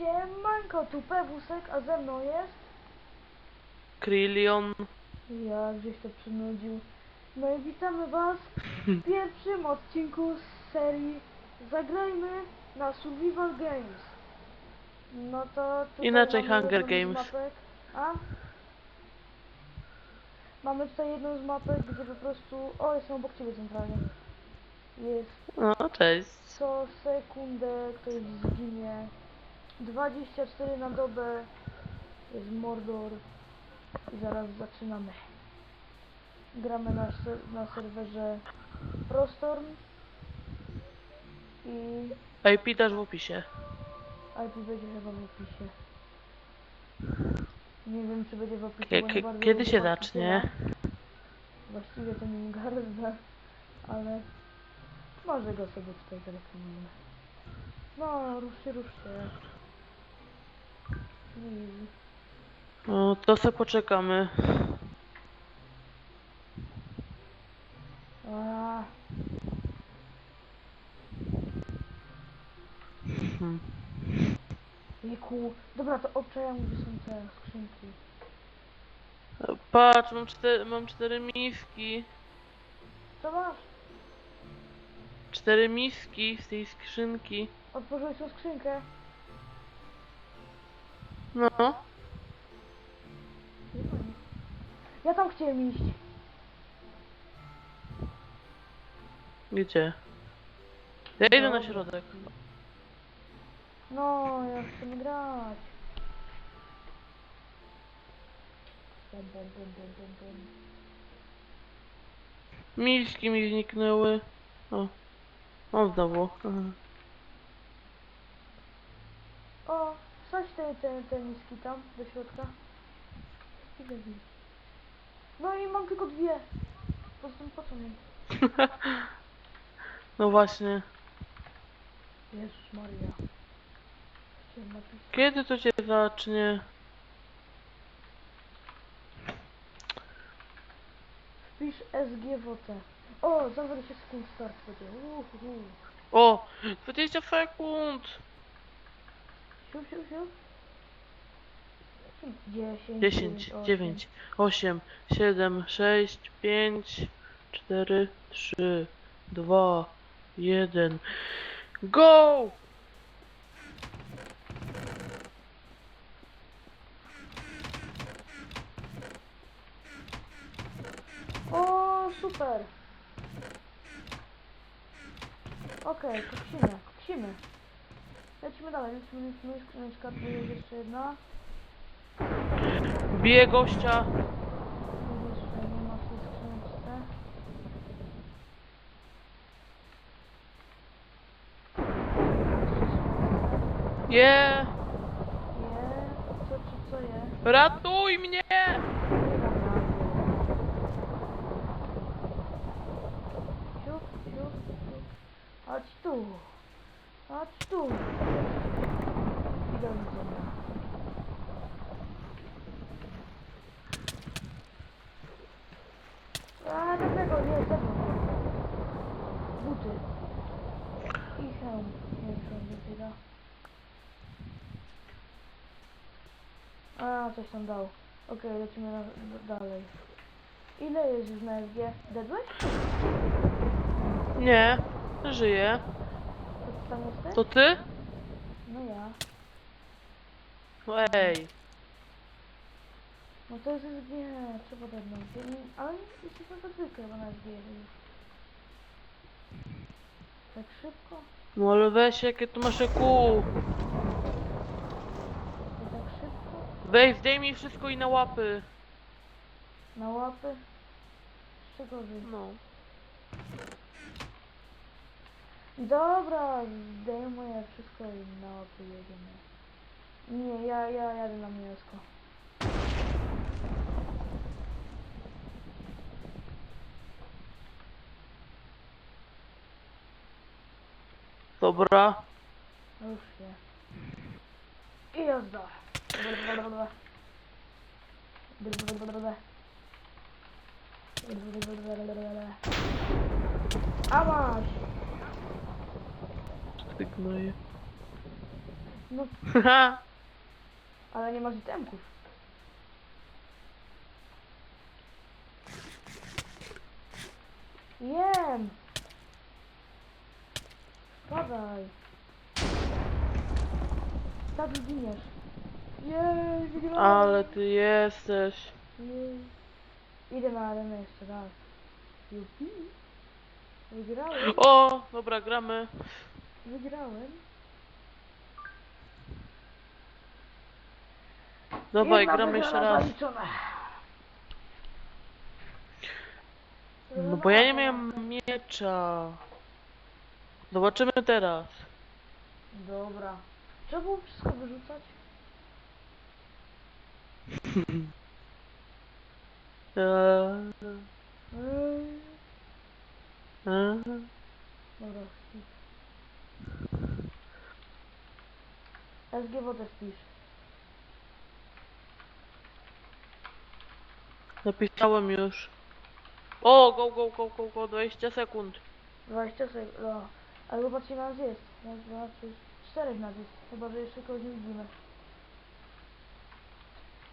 Siemanko, tu Pewusek, a ze mną jest... Krilion. Ja gdzieś to przynudził. No i witamy was w pierwszym odcinku z serii Zagrajmy na Survival Games. No to tutaj Inaczej mamy Hunger jedną z Games. Mapek. A? Mamy tutaj jedną z mapek, gdzie po prostu... O, jestem obok ciebie centralnie. Jest No, cześć. co sekundę ktoś zginie. 24 na dobę jest Mordor i zaraz zaczynamy. Gramy na, ser- na serwerze Prostorm i IP też w opisie. IP będzie chyba w opisie. Nie wiem czy będzie w opisie, bo nie bardzo kiedy lubię się zacznie? Właściwie to nie gardzę, ale może go sobie tutaj zareklamujemy. No, ruszcie, ruszcie. Easy. No, to sobie poczekamy. A, Hmm. Jeku. Dobra, to obczajam, gdzie są te skrzynki. Patrz, mam cztery, mam cztery miski. Co masz? Cztery miski z tej skrzynki. Otworzyłeś tą skrzynkę? No. Ja tam chciałem iść. Gdzie? Ja idę na środek. No, ja chcę grać. Bum, bum, bum, bum, bum, bum. Miski mi zniknęły. O. O, znowu. Aha. O, wsadź te, te, te miski tam, do środka. No i mam tylko dwie. Poza tym po co mi? No właśnie. Jezus Maria. Chciałem napisać. Kiedy to się zacznie? Wpisz SGWT. O, za 20 sekund start będzie. Uhuhu. O! 20 sekund! Siup, siup, siup. 10, 10, 9, 8, 7, 6, 5, 4, 3, 2, 1. Go! O, super. Okej, okay, ksimy, ksimy. Lecimy dalej, lecimy, lecimy, skrzyneczka, tu jest jeszcze jedna. Bije gościa. Jeszcze nie ma w tej. Je! Je, co czy co je? Ratuj mnie! Chodź tu. Chodź tu. I do. A, do tego, nie, tego. Buty. I hełm. Nie wiem, on wybiera. A, coś tam dał. Okej, lecimy na, dalej. Ile jest już na? Dedłeś? Nie, żyję. To ty tam jesteś? To ty? No ja. No ej. No to jest SG, trzeba. Nie- Ale jesteśmy we dwójkę chyba na SG już. Tak szybko? No ale weź jakie tu masz EQ. To tak szybko? Weź, zdejmij wszystko i na łapy. Na łapy? Z czego wy? No. Dobra, zdejmuję wszystko i na łapy jedziemy. Nie, ja, ja jadę na miasto. Dobra. Już nie. I jazda. A masz! Ty gnoje. No, Haha. ale nie masz itemków. Jem! Spadaj! Tak zginiesz. Jej, wygrałem! Ale ty jesteś. Jej. Idę na arenę jeszcze raz. Jupi. Wygrałem. O, dobra, gramy. Wygrałem. Dawaj, Jedna gramy jeszcze wygrana raz. zaliczona. No bo ja nie miałem miecza. Zobaczymy teraz. Dobra. Trzeba było wszystko wyrzucać? Eee, Ej. eee. Dobra, skip. SG wodę spisz. Napisałem już. O, go, go, go, go, go, 20 sekund. 20 sekund. No. Ale zobaczcie, nas jest. Raz, dwa, trzy, czterech nas jest. Chyba, że jeszcze kogoś nie widzimy.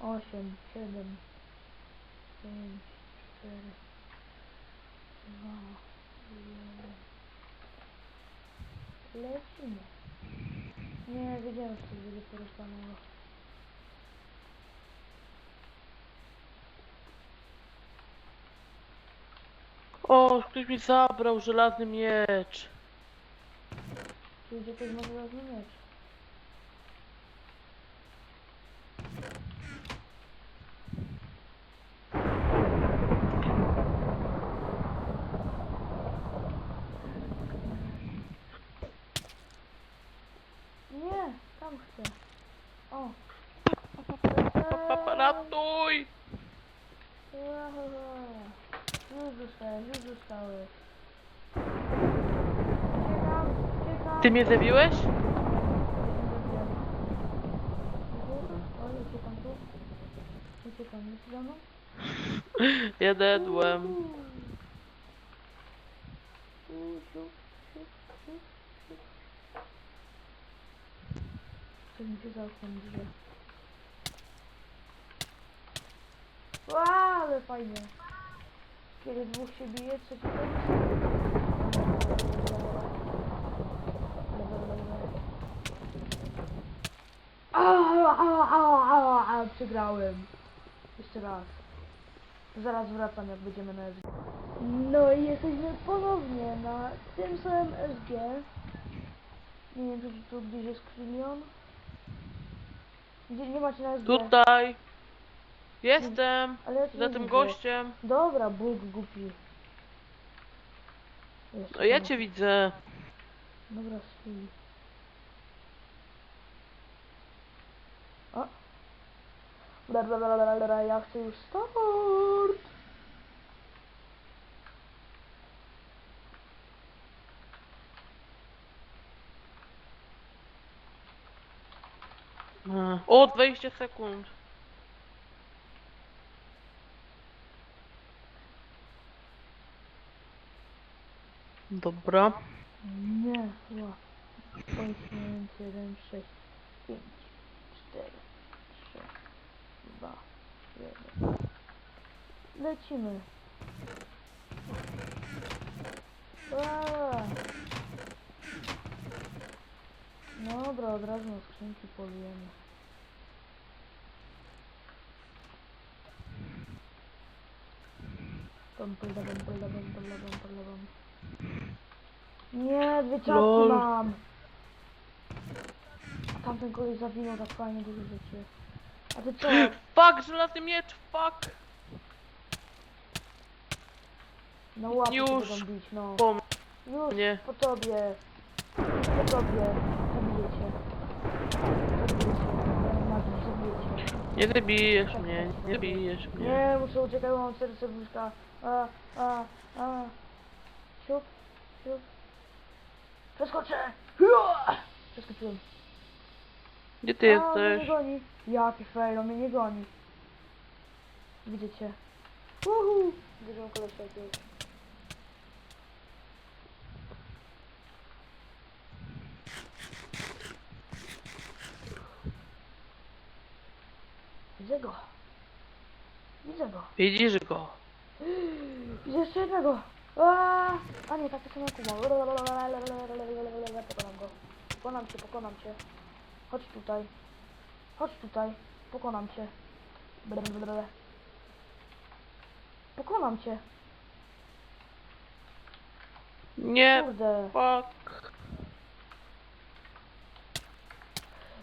8, 7, 5, 4, 2, 1. Lecimy. Nie, wiedziałem, że to będzie porozpanego. O, ktoś mi zabrał żelazny miecz. Czyli gdzie ktoś ma żelazny miecz. Nie, tam chcę. O. Pa, pa, pa, ratuj! Już dostałem, już dostałem. Uciekam, uciekam. Ty mnie zabiłeś? Oj, uciekam tu. Uciekam, jest za mną? Ja dedłem. Uuu. Uuu, siup, siup, siup, siup. Coś mi się za oknem drze. Ła, ale fajnie. Kiedy dwóch się bije, trzeci też. A, a, a, a, a, przegrałem. Jeszcze raz. Zaraz wracam, jak będziemy na SG. No i jesteśmy ponownie na tym samym SG. Nie wiem, czy tu gdzieś jest Krylion. Gdzie nie macie na SG. Tutaj. Jestem. Ale ja cię Za nie tym widzę. gościem. Dobra, Bóg głupi. Jeszcze No ja nie. cię widzę. Dobra, stój. O! Blablabla, ja chcę już start! O, 20 sekund. Dobra. Nie, ła. 8, 9, 7, 6, 5, 4, 3, 2, 1. Lecimy. Aaaa. Dobra, od razu na skrzynki polujemy. Bum, bum, bum, bum, bum, bum, bum, bum. Nie, dwie czapki Lol. mam. A tamten koleś zawinął tak fajnie dużo rzeczy. A ty co? Fuck, żelazny miecz, fuck. No łapy Już. będą bić, no. Po Już, mnie. po tobie. Po tobie. Zabiję cię. Zabiję cię. Magic, zabiję cię. Nie zabijesz mnie, nie zabijesz mnie. Nie, muszę uciekać, bo mam serce serduszka. A, a, a. Siup, siup. Przeskoczę! Przeskoczyłem. Gdzie ty A, mnie jesteś? goni. Jaki fail, on mnie nie goni. Widzicie. Uhu! Bierzemy kolesia jakiegoś. Widzę go. Widzę go. Widzisz go. Widzę jeszcze jednego. A, nie, takie samo jak Kuba. Pokonam go. Pokonam cię, pokonam cię. Chodź tutaj. Chodź tutaj. Pokonam cię. Blablabla. Pokonam cię. Nie, Kurde. fuck.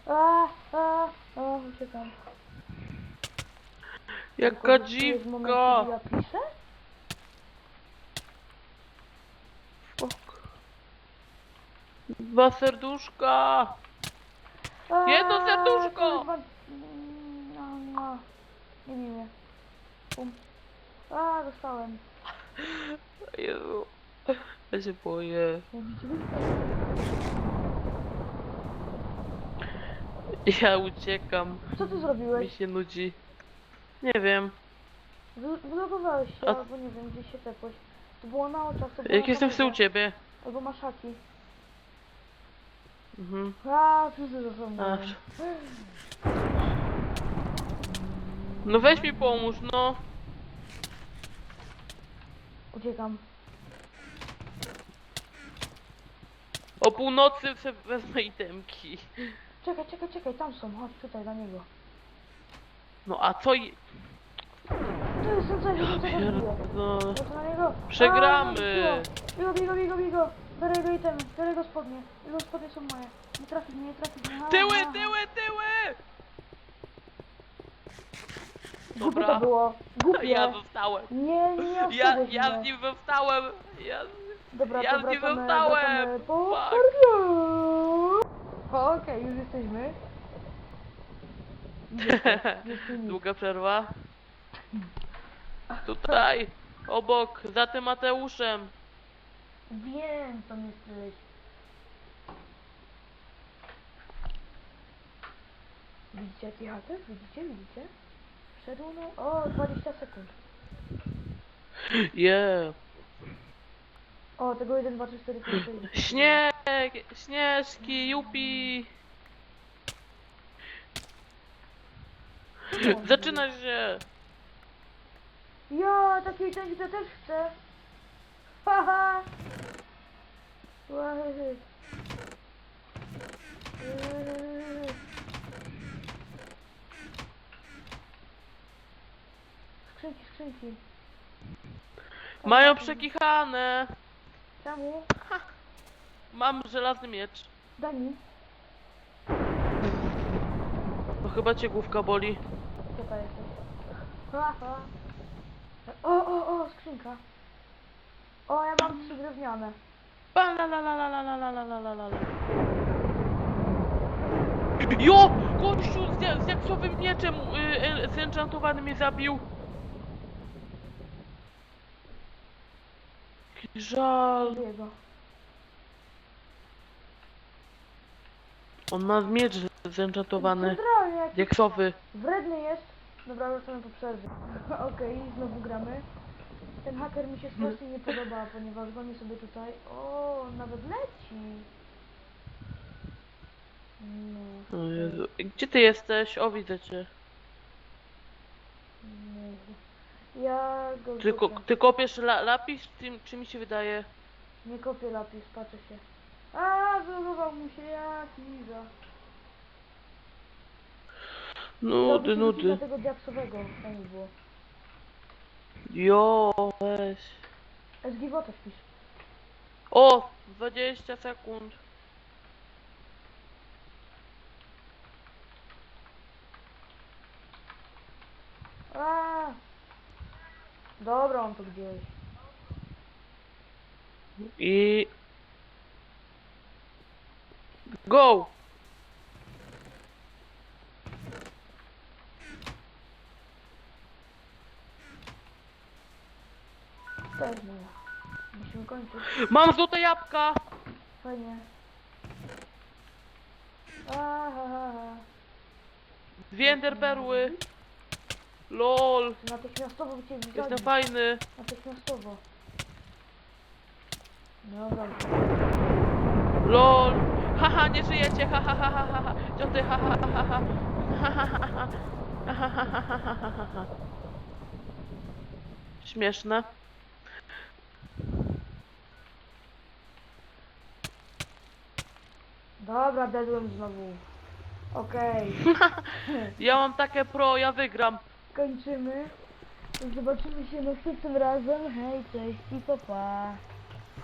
A, a, a, uciekam. Jaka jest moment, dziwka. kiedy Ja piszę? Fuck. Dwa serduszka. Jedno serduszko! wa- Mm, no, no. Nie miłe. Pum. A, dostałem. Jezu. Ja się boję. Ja uciekam. Co ty Mi zrobiłeś? się nudzi. Nie wiem. Wy- Wylogowałeś się, A- albo nie wiem, gdzieś się tepłeś. To było na oczach, to było Jak na jestem w tył ciebie. Albo masz haki. Mhm. A, wszyscy to są A. moje. No weź mi pomóż, no. Uciekam. O północy se wezmę itemki. Czekaj, czekaj, czekaj, tam są, chodź tutaj dla niego. No a co je... Tu jest coś, coś na niego. Przegramy. Bigo, bigo, bigo, bigo. Biorę jego itemy, biorę jego spodnie. Jego spodnie są moje. Nie trafisz mnie, nie trafisz mnie. A, Tyły, a. tyły, tyły! Głupie Dobra. to było. Głupie. Ja zostałem. Nie, nie Ja, ja mnie. z nim zostałem. Ja... Dobra, ja z nim wracamy, zostałem. wracamy po Fuck. O, Okej, już jesteśmy. Długa przerwa. Tutaj, obok, za tym Mateuszem. Wiem, tam jesteś. Widzicie jaki haker? Widzicie, widzicie? Wszedł no... O, 20 sekund. Yeah. O, tego 1, 2, 3, 4, 5, 6. Śnieg, śnieżki, jupi. Zaczyna się. Ja, takiej części to też chcę. Haha. Skrzynki, skrzynki. Mają przekichane. Czemu? Mam żelazny miecz. Daj mi. No chyba cię główka boli. Tutaj jesteś. Ha, ha. O, o, o, skrzynka. O, ja mam trzy drewniane. Ba, la, la, la, la, la, la, la, la, la, la, la. Jo! Gościu z, z jaksowym mieczem y, y, zenchantowany mnie zabił. Żal. On ma miecz zenchantowany. Centralnie, jak Jaksowy. Wredny jest. Dobra, wracamy po przerwie. Okej, znowu gramy. Ten haker mi się strasznie nie podoba, ponieważ goni sobie tutaj. O, nawet leci. No. O Jezu. Gdzie ty jesteś? O, widzę cię. Nie. Ja go Ty, ko- ty kopiesz la lapis, czy, czy mi się wydaje? Nie kopię lapis, patrzę się. A, wylogował mu się jaki za. Nudy, nudy. tego diaksowego, tam było. Jo, weź. SG Wota wpisz. O, 20 sekund. A. Dobra, on tu gdzieś. I... Go! Mam złote jabłka! Fajnie. Aha. Dwie enderperły. LOL. Natychmiastowo by cię Jestem fajny. Natychmiastowo. Dobra. LOL. Haha, nie żyjecie. Ha ha ha ha ha ha. Cioty, ha ha ha ha ha. Ha ha ha ha. Śmieszne. Dobra, dedłem znowu. Okej, Ja mam takie pro, ja wygram. kończymy. Zobaczymy się następnym razem. Hej, cześć i pa pa.